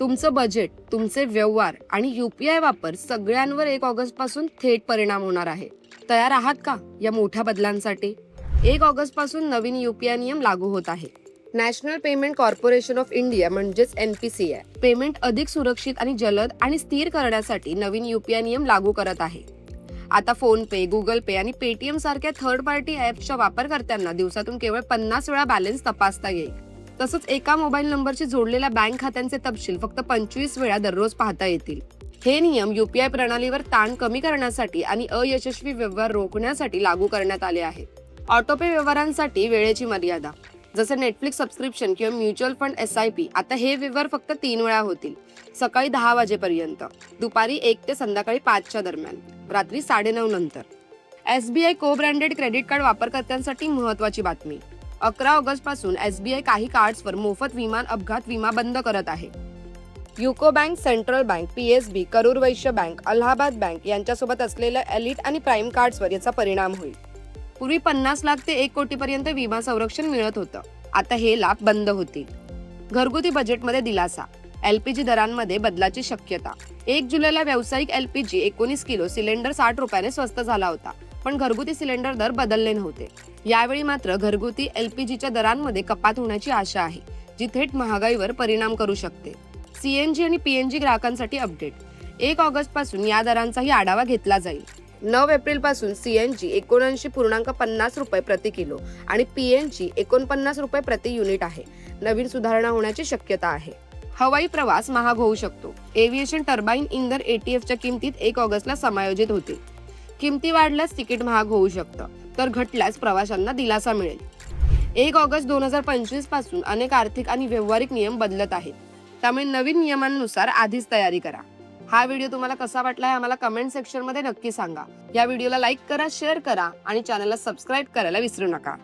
तुमचं बजेट तुमचे व्यवहार आणि युपीआय वापर सगळ्यांवर एक ऑगस्टपासून थेट परिणाम होणार आहे. तयार आहात का या मोठ्या बदलांसाठी? एक ऑगस्टपासून नवीन युपीआय नियम लागू होत आहे. National payment corporation of India म्हणजेच एनपीसीआय पेमेंट अधिक सुरक्षित आणि जलद आणि स्थिर करण्यासाठी नवीन युपीआय नियम लागू करत आहे. आता फोन पे गुगल पे आणि पेटीएम सारख्या थर्ड पार्टी ऍप्सच्या वापरकर्त्यांना दिवसातून केवळ पन्नास वेळा बॅलन्स तपासता येईल. तसंच एका मोबाईल नंबरशी जोडलेल्या बँक खात्यांचे तपशील फक्त पंचवीस वेळा दररोज पाहता येतील. हे नियम युपीआय प्रणालीवर ताण कमी करण्यासाठी आणि अयशस्वी व्यवहार रोखण्यासाठी लागू करण्यात आले आहेत. ऑटोपे व्यवहारांसाठी वेळेची मर्यादा. जसं नेटफ्लिक्स सबस्क्रिप्शन किंवा mutual fund S I P आता हे व्यवहार फक्त तीन वेळा होतील. सकाळी दहा वाजेपर्यंत दुपारी एक ते संध्याकाळी पाचच्या दरम्यान रात्री साडेनऊ नंतर. एसबीआय को ब्रँडेड क्रेडिट कार्ड वापरकर्त्यांसाठी महत्वाची बातमी. अकरा ऑगस्टपासून एसबीआय काही कार्ड्सवर मोफत विमान अपघात विमा बंद करत आहे. UCO bank central bank PSB Karur Vysya bank Allahabad bank यांच्यासोबत असलेल्या एलिट आणि प्राईम कार्ड्सवर याचा परिणाम होईल. पूर्वी पन्नास लाख ते एक कोटीपर्यंत विमा संरक्षण मिळत होतं. आता हे लाभ बंद होतील. घरगुती बजेटमध्ये दिलासा. एलपीजी दरांमध्ये बदलाची शक्यता. एक जुलैला व्यावसायिक एलपीजी एकोणीस किलो सिलेंडर साठ रुपयाने स्वस्त झाला होता. पण घरगुती सिलेंडर दर बदलले नव्हते. यावेळी मात्र घरगुती एलपीजीच्या दरांमध्ये कपात होण्याची आशा आहे जी थेट महागाईवर परिणाम करू शकते. सीएनजी आणि पीएनजी ग्राहकांसाठी अपडेट. एक ऑगस्टपासून या दरांचाही आढावा घेतला जाईल. नऊ एप्रिलपासून सीएनजी एकोणऐंशी पूर्णांक पन्नास रुपये प्रति किलो आणि पीएनजी एकोणपन्नास रुपये प्रति युनिट आहे. नवीन सुधारणा होण्याची शक्यता आहे. हवाई प्रवास महाग होऊ शकतो. एव्हिएशन टर्बाईन इंधन एटीएफच्या किमतीत एक ऑगस्टला समायोजित होतील किमती वाढल्यास तिकीट महाग होऊ शकतं. तर घटल्यास प्रवाशांना दिलासा मिळेल. एक ऑगस्ट दोन हजार पंचवीसपासून अनेक आर्थिक आणि व्यावहारिक नियम बदलत आहेत. त्यामुळे नवीन नियमांनुसार आधीच तयारी करा. हा व्हिडिओ तुम्हाला कसा वाटला हे आम्हाला कमेंट सेक्शनमध्ये नक्की सांगा. या व्हिडिओला लाईक करा शेअर करा आणि चॅनलला सबस्क्राईब करायला विसरू नका.